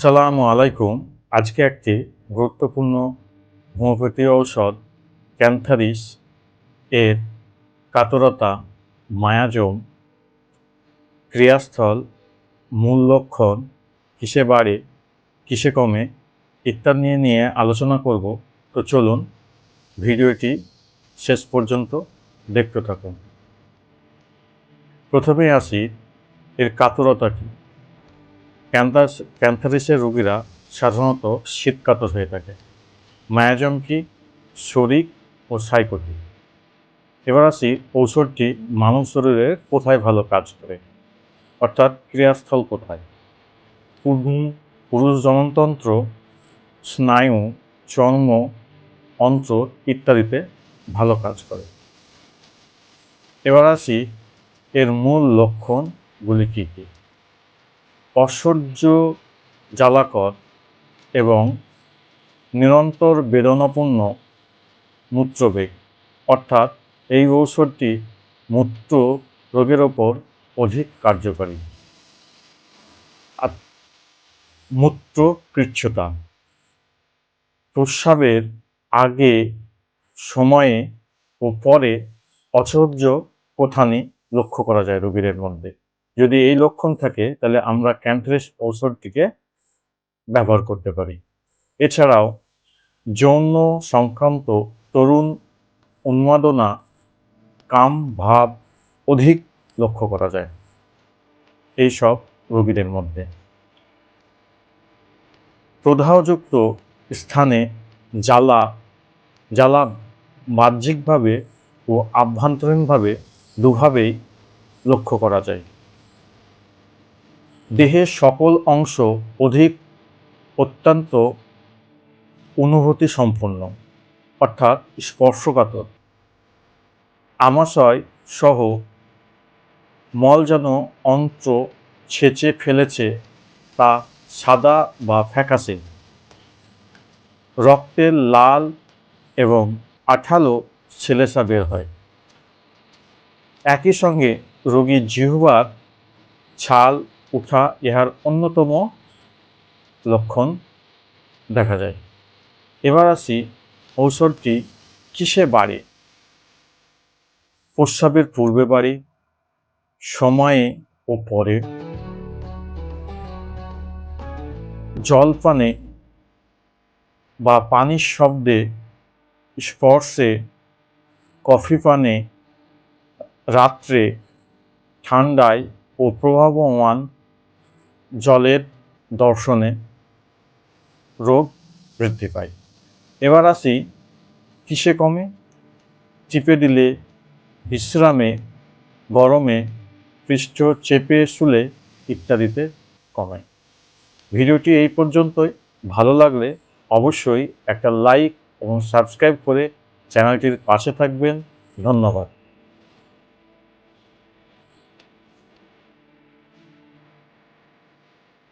আসসালামু আলাইকুম। আজকে একটি গুরুত্বপূর্ণ হোমিওপ্যাথি ঔষধ, ক্যান্থারিস এর কাতরতা, মায়াজম, ক্রিয়াস্থল, মূল লক্ষণ, কিসে বাড়ে, কিসে কমে ইত্যাদি নিয়ে নিয়ে আলোচনা করব। তো চলুন ভিডিওটি শেষ পর্যন্ত দেখতে থাকুন। প্রথমে আসি এর কাতরতা কী? ক্যান্সার, ক্যান্সারিসের রোগীরা সাধারণত শীতকাতর হয়ে থাকে। মায়াজম কি শরিক ও সাইকোটি এবার আসি ঔষধটি মানব শরীরে কোথায় ভালো কাজ করে? অর্থাৎ ক্রিয়াস্থল কোথায়? পুরু- পুরুষ জননতন্ত্র, স্নায়ু, চর্ম, অন্ত্র ইত্যাদিতে ভালো কাজ করে। এবার আসি এর মূল লক্ষণগুলি কী কী? অসহ্য জ্বালাকর এবং নিরন্তর বেদনাপূর্ণ মূত্রবেগ। অর্থাৎ এই ঔষধটি মূত্র রোগের ওপর অধিক কার্যকারী। মূত্র কৃচ্ছতা। প্রস্রাবের আগে, সময়ে ও পরে অসহ্য কোথানি লক্ষ্য করা যায় রোগীদের মধ্যে। যদি এই লক্ষণ থাকে, তাহলে আমরা ক্যান্ট্রেস ঔষধটিকে ব্যবহার করতে পারি। এছাড়াও, যৌন সংক্রান্ত তরুণ উন্মাদনা, কাম, ভাব অধিক লক্ষ্য করা যায়। এই সব রোগীদের মধ্যে। প্রদাহযুক্ত স্থানে জ্বালা জ্বালা বাহ্যিকভাবে ও আভ্যন্তরীণভাবে দুভাবেই লক্ষ্য করা যায়। দেহের সকল অংশ অধিক অত্যন্ত অনুভূতি সম্পন্ন অর্থাৎ স্পর্শকাতর। আমাশয় সহ মল যেন অন্ত্র ছেঁচে ফেলেছে, তা সাদা বা ফ্যাকাশে রক্তের লাল এবং আঠালো ছেলেসা বের হয়। একই সঙ্গে রোগীর জিহ্বার ছাল উঠা ইহার অন্যতম লক্ষণ দেখা যায়। এবার আসি ঔষধটি কিসে বাড়ে? প্রস্রাবের পূর্বে বাড়ে, সময়ে ও পরে। জলপানে বা পানির শব্দে স্পর্শে, কফি পানে রাত্রে ঠান্ডায় ও প্রভাবমান জলের দর্শনে রোগ বৃদ্ধি পায়। এবার আসি, কিসে কমে? চিপে দিলে বিশ্রামে, গরমে, পৃষ্ঠ চেপে শুলে ইত্যাদিতে কমে। ভিডিওটি এই পর্যন্তই। ভালো লাগলে অবশ্যই একটা লাইক এবং সাবস্ক্রাইব করে চ্যানেলটির পাশে থাকবেন। ধন্যবাদ।